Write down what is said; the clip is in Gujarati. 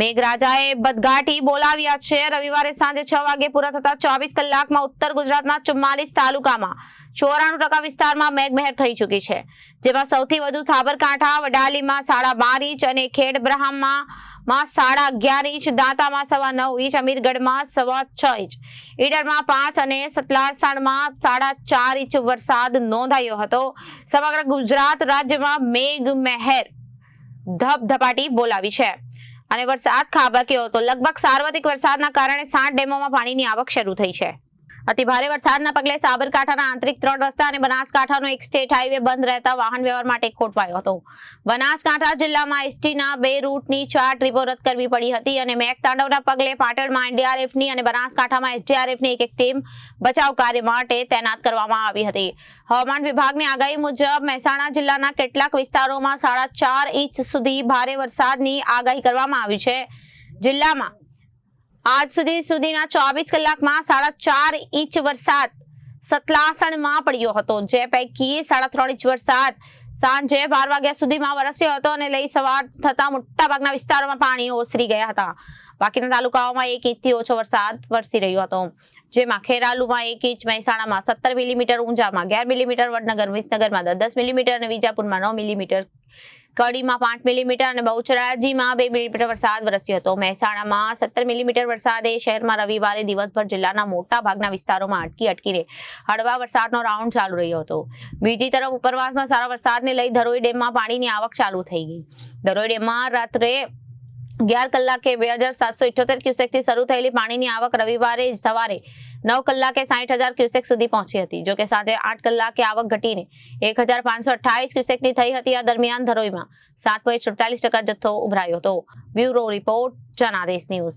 મેઘરાજાએ બદગાઠી બોલાવ્યા છે. રવિવારે સાંજે છ વાગે પૂરા થતા ચોવીસ કલાકમાં ઉત્તર ગુજરાતના ચુમ્માલીસ તાલુકામાં ચોરાણું ટકા વિસ્તારમાં મેઘમહેર થઈ ચૂકી છે. જેમાં સૌથી વધુ સાબરકાંઠા, વડાલીમાં સાડા બાર ઇંચ અને ખેડ બ્રહ્મમાં માં સાડા અગિયાર ઇંચ, દાંતામાં સવા નવ ઇંચ, અમીરગઢમાં સવા છ ઇંચ. ઈડરમાં પાંચ અને સતલાસણમાં સાડા ચાર ઇંચ વરસાદ નોંધાયો હતો. સમગ્ર ગુજરાત રાજ્યમાં મેઘ મહેર ધબધપાટી બોલાવી છે. અને વરસાદ ખાબક્યો હતો. લગભગ સાર્વત્રિક વરસાદના કારણે સાત ડેમોમાં પાણીની આવક શરૂ થઈ છે. અતિ ભારે વરસાદના પગલે સાબરકાંઠાના આંતરિક ત્રણ રસ્તા અને બનાસકાંઠાનો એક સ્ટેટ હાઈવે બંધ રહેતા વાહન વ્યવહાર માટે ખોટવાયો હતો. બનાસકાંઠા જિલ્લામાં એસટીના બે રૂટની ચાર ટ્રીપો રદ કરવી પડી હતી અને મેઘ તાંડવના પગલે પાટણમાં એનડીઆરએફની અને બનાસકાંઠામાં એસડીઆરએફની એક એક ટીમ બચાવ કાર્ય માટે તૈનાત કરવામાં આવી હતી. હવામાન વિભાગની આગાહી મુજબ મહેસાણા જિલ્લાના કેટલાક વિસ્તારોમાં સાડા ચાર ઇંચ સુધી ભારે વરસાદની આગાહી કરવામાં આવી છે. જિલ્લામાં આજ સુધી સુધીના ચોવીસ કલાકમાં સાડા ચાર ઇંચ વરસાદ સતલાસણમાં પડ્યો હતો. જે પૈકી સાડા ત્રણ ઇંચ વરસાદ સાંજે બાર વાગ્યા સુધીમાં વરસ્યો હતો અને લઈ સવાર થતા મોટાભાગના વિસ્તારોમાં પાણી ઓસરી ગયા હતા. બાકીના તાલુકાઓમાં એક ઇંચથી ઓછો વરસાદ વરસી રહ્યો હતો. જેમાં ખેરાલુમાં એક ઇંચ, મહેસાણામાં સત્તર મિલીમીટર, ઊંઝામાં અગિયાર મિલીમીટર, વડનગર, વિસનગરમાં દસ મિલીમીટર અને વિજાપુરમાં નવ મિલીમીટર. કડીમાં પાંચ મિલીમીટર અને બહુચરાજીમાં બે મિલીમીટર વરસાદ વરસ્યો હતો. મહેસાણામાં સત્તર મિલીમીટર વરસાદે શહેરમાં રવિવારે દિવસભર જિલ્લાના મોટા ભાગના વિસ્તારોમાં અટકી અટકીને હળવા વરસાદનો રાઉન્ડ ચાલુ રહ્યો હતો. બીજી તરફ ઉપરવાસમાં સારા વરસાદને લઈ ધરોઈ ડેમમાં પાણીની આવક ચાલુ થઈ ગઈ. ધરોઈ ડેમમાં રાત્રે અગિયાર કલાકે બે હજાર સાતસો ઇઠ્યોતેર ક્યુસેકથી શરૂ થયેલી પાણીની આવક રવિવારે સવારે નવ કલાકે સાઠ હજાર ક્યુસેક સુધી પહોંચી હતી, જોકે સાંજે આઠ કલાકે આવક ઘટીને એક હજાર પાંચસો અઠ્ઠાવીસ ક્યુસેકની થઈ હતી આ દરમિયાન ધરોઈમાં સાત પોઈન્ટ સુડતાલીસ ટકા જથ્થો ઉભરાયો હતો. Bureau report Janadesh news.